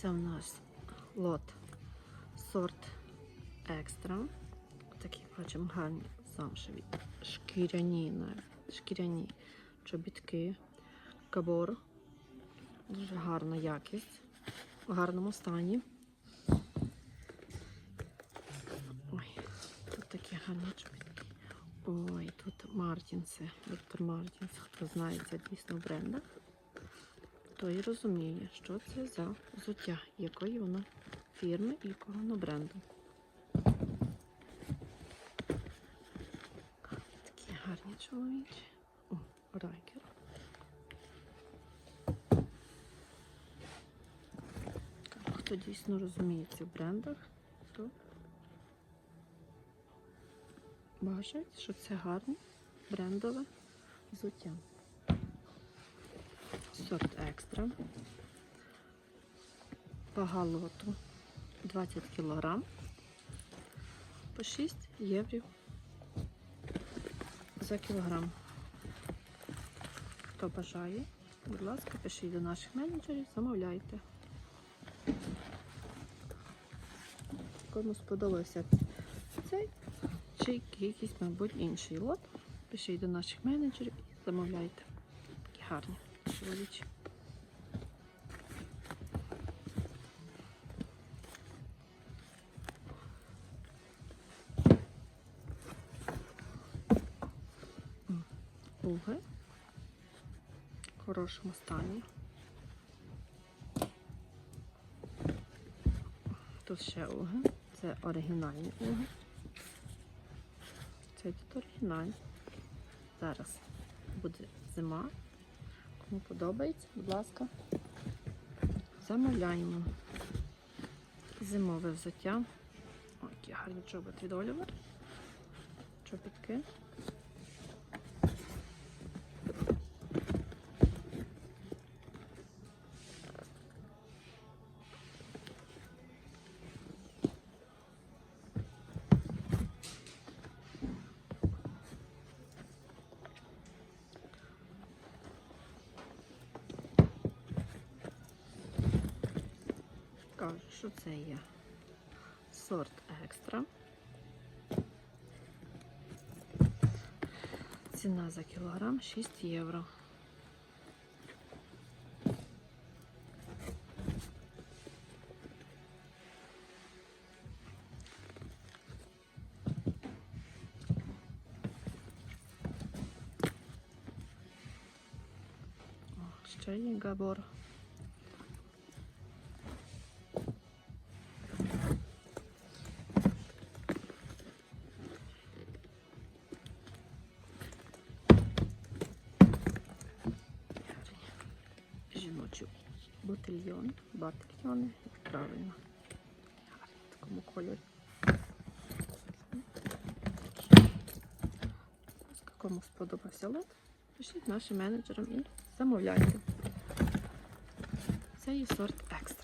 Це у нас лот сорт екстра. Такі бачимо гарні замшеві шкіряні, шкіряні чобітки. Кабор. Дуже гарна якість. В гарному стані. Ой, тут такі гарні чобітки. Ой, тут Мартінси, Доктор Мартінс. Хто знається дійсно в той розуміє, що це за взуття, якої воно фірми і якого воно бренду. Такі гарні чоловічі. О, райкер. Хто дійсно розуміється в брендах, то бачить, що це гарне брендове взуття. Сорт екстра. Вага лоту 20 кг по 6 євро за кілограм. Хто бажає, будь ласка, пишіть до наших менеджерів, замовляйте. Кому сподобався цей чи якийсь, мабуть, інший лот, пишіть до наших менеджерів і замовляйте. Такі гарні чоловічі. Уги в хорошому стані. Тут ще уги. Це оригінальні уги. Це тут оригінальні. Зараз буде зима. Кому подобається, будь ласка, замовляємо. Зимове взуття. О, які гарні чоботи від Олівер. Чобітки. Кажу, що це є сорт екстра. Ціна за кілограм 6 євро. Ще є габор. Жіночі ботильйон, батильйони, як правильно. В такому кольорі. Кому сподобався лот, пишіть нашим менеджерам і замовляйте. Це є сорт екстра.